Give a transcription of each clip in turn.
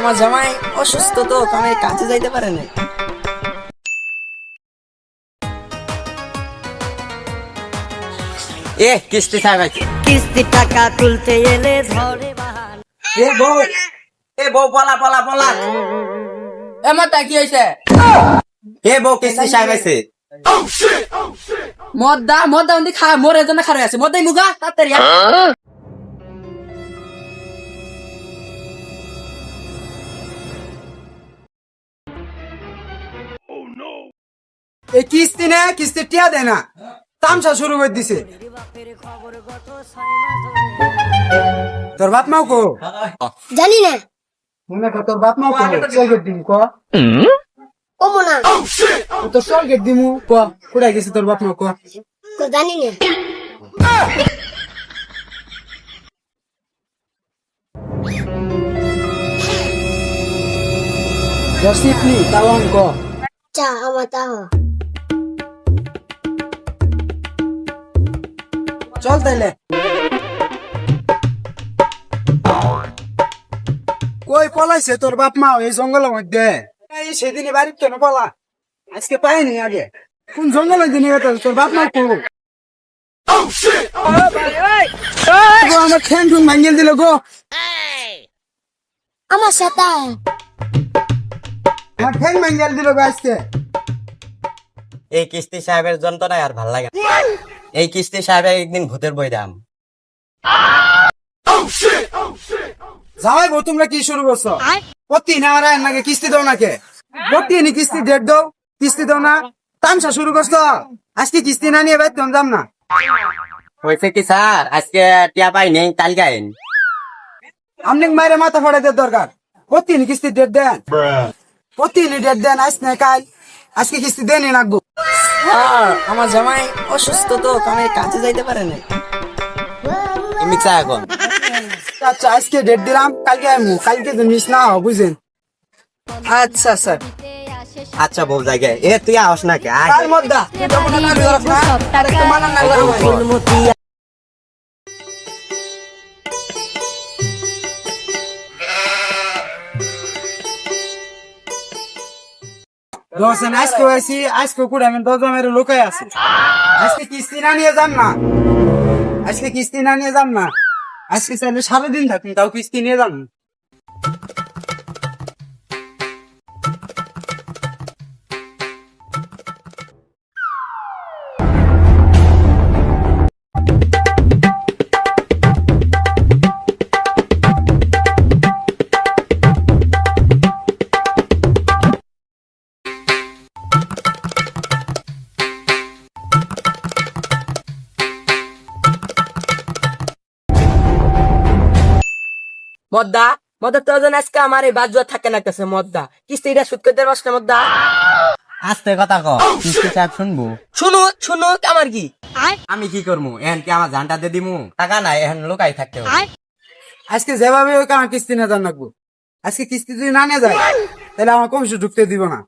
আমার জামাই অসুস্থ তো আমি কাজে যাইতে পারে না এ কিস্তি সাহেব কিস্তি টাকা তুলতে এলে ধরে এ বউ এ বউ পলা পলা পলা। এমন তা কি হয়েছে এ বউ কিস্তি সাহেব আছে মদ্দা মদ্দা উনি খা মোরে জন্য খারে আছে। মদ্দাই মুগা তাড়াতাড়ি এই কিস্তি নে কিস্তি টিয়া দেয় না। তামসা শুরু করে দিছে। তোর বাপ মাও কো? জানি না। মনে কর তোর বাপ মাও কো। সলগেট দিমু ক? ও তো সলগেট দিমু ক? কুড়াই গেছে তোর বাপ মাও ক? তো জানি না। রসিদ নি তাওয়ান ক? চা আমার তাহ চল তাইলে। কই পলাইছে তোর বাপ মা এই জঙ্গলের মধ্যে? এই সেদিনে বাড়ির কেন পলা? আজকে পাইনি আগে। কোন জঙ্গলের দিনে গেছে তোর বাপ মা কো আমার ঠ্যাং ঠুং ভাঙিয়ে দিল গো। আমার সাথে আমার ঠ্যাং ভাঙিয়ে দিল গো আজকে। এই কিস্তি সাহেবের যন্ত্রণায় আর ভালো লাগে না। এই কিস্তি সাহেবের একদিন ভূতের বই দাম। বউ তোমরা কি শুরু করছ? প্রতি না আর নাকি কিস্তি দাও নাকি? প্রতি নি কিস্তি ডেট দাও কিস্তি দাও না। তামসা শুরু করছ? আজকে কিস্তি না নিয়ে বাইর যাম না। হয়েছে কি স্যার? আজকে টিয়া পাই নেই কালকে আইন আপনি মায়ের মাথা দেওয়ার দরকার। প্রতি নি কিস্তি ডেট দেন। প্রতি নি ডেট দেন আজ না কাল। আজকে কিস্তি দেনই লাগবো আর আমার জামাই অসুস্থ তো আমি কাজে যাইতে পারে না মিক্সা এখন। আচ্ছা আজকে ডেট দিলাম কালকে আমি কালকে তো মিস না বুঝেন আচ্ছা স্যার। আচ্ছা বউ জায়গায়। এ তুই আস না কে? আয়। মদ্দা তুই তো না না। তার একটু না করিস। আজকে হয়েছি, আজকে কুড়ে, আমি দশ জমের লোকাই আছে। আজকে কিস্তি না নিয়ে যান না। আজকে কিস্তি না নিয়ে যান না। আজকে চাইলে সারাদিন থাকুন, তাও কিস্তি নিয়ে যান। মদ্দা মদ্দা তোর জন্য আজকে আমার এই বাজুয়া থাকে না কাছে মদ্দা। কিস্তিটা সুদ করতে পারস না মদ্দা? আস্তে কথা ক কিস্তি সাহেব শুনব? শুনো শুনো আমার কি? আমি কি করব এখন কি আমার জানটা দিয়ে দিমু? টাকা নাই এখন লোকাই থাকতে হবে। আজকে যেভাবে হোক আমার কিস্তি না যান রাখব আজকে কিস্তি যদি না নিয়ে যায় তাহলে আমার কমিশন ঢুকতে দিব না।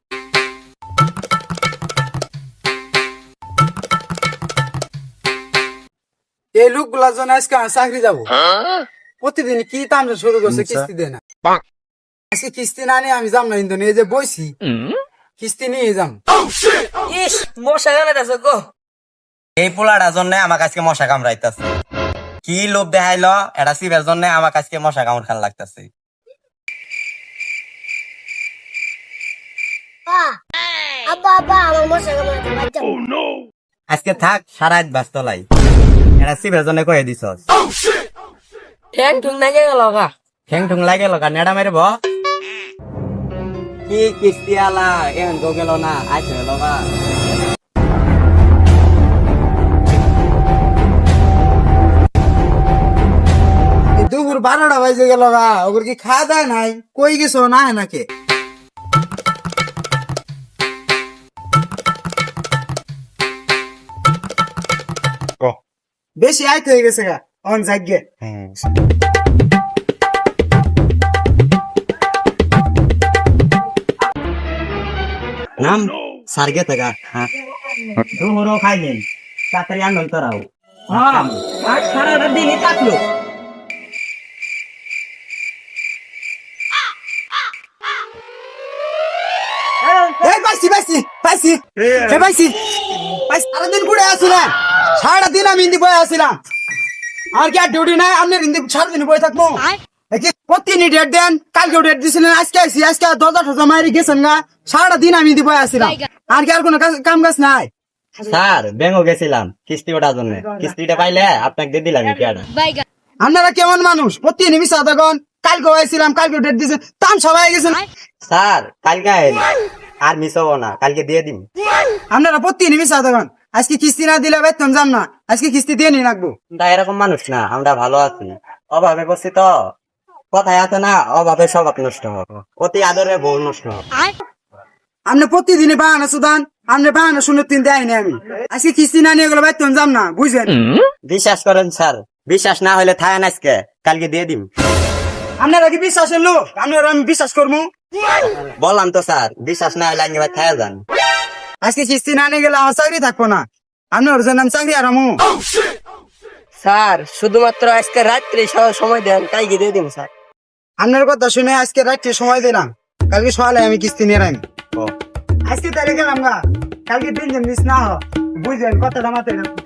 এই লোকগুলার জন্য আজকে আমার চাকরি যাব। প্রতিদিন কি তামসা শুরু করছে কিস্তি দেয় না। আজকে কিস্তি না নিয়ে আমি যাম না কিন্তু এই যে বইছি কিস্তি নিয়ে যাম। ইস মশা গানে আছে গো। এই পোলাটার জন্য আমার আজকে মশা কামড়াইতেছে। কি লোভ দেখাইলো? এটা সিবের জন্য আমার আজকে মশা কামড় খান লাগতেছে আব্বা আব্বা আমার মশা কামড়াতে আজকে থাক সারা রাত ব্যস্ত লাই। এটা সিবের জন্য কয়ে দিছ ঠ্যাং ঠুং না গেল গা ঠেং ঠুং লাগে লগা নেড়া মেরব কি কিস্তি আলা এখন গো গেল না আইছে লগা এই দুপুর বারোটা বাজে গেল গা ওগুলো কি খাওয়া দায় নাই কই গেছো না নাকি বেশি আইতে হয়ে গেছে গা অন যাগ্যে নাম সার্গে তাগা হ্যাঁ। ধুমরো খাইলেন তাড়াতাড়ি আনল তোরাও হ্যাঁ। আজ সারাটা দিনই থাকল পাইছি পাইছি পাইছি। পাইছি। পাইছি। সারাদিন ঘুরে আসছিলাম সারাদিন আমি বয়ে আসছিলাম আর কি আর ডিউটি নাই আপনি সারাদিন বয়ে থাকব। দেখি প্রতিদিনই ডেট দেন কালকে ডেট দিছিলেন আজকে আইসি আজকে দরজা টজা মারি গেছেন গা সারাদিন আমি হিন্দি বয়ে আসছিলাম আর কি আর কোনো কাম কাজ নাই? স্যার ব্যাংকও গেছিলাম কিস্তি ওঠার জন্য। কিস্তিটা পাইলে আপনাকে দিয়ে দিলাম আপনারা কেমন মানুষ? প্রতিদিন মিশা তখন কালকে হয়েছিলাম কালকে ডেট দিয়েছে তাম সবাই গেছেন। স্যার কালকে। আর মিস হব না কালকে দিয়ে দিন আপনারা প্রতিদিন মিশা তখন আজকে কিস্তি না দিলে বেতন যাম না। আজকে কিস্তি দিয়ে নিয়ে রাখব। এরকম মানুষ না আমরা ভালো আছি অভাবে করছি তো। কথায় আছে না অভাবে স্বভাব নষ্ট হবে। অতি আদরে বউ নষ্ট হবে। আপনি প্রতিদিনই বাহানা সুদান আপনি বাহানা শুনে তিন দেয় না আমি। আজকে কিস্তি না নিয়ে গেলে বেতন যাম না বুঝলেন? বিশ্বাস করেন স্যার। বিশ্বাস না হলে থায় না আজকে কালকে দিয়ে দিন আপনারা কি বিশ্বাসের লোক? আপনারা আমি বিশ্বাস করব? বললাম তো স্যার। বিশ্বাস না হলে আগে থায় যান। আজকে কিস্তি না নিয়ে গেলে আমার চাকরি থাকব না। আপনার জন্য আমি চাকরি আরামু স্যার শুধুমাত্র আজকে রাত্রে স- সময় দেন কালকে দিয়ে দিন স্যার। আপনার কথা শুনে আজকে রাত্রে সময় দিলাম। কালকে সকালে আমি কিস্তি নিয়ে রাখি আজকে তাহলে গেলাম গা। কালকে তিন দিন মিস না বুঝলেন কথাটা মাথায় রাখুন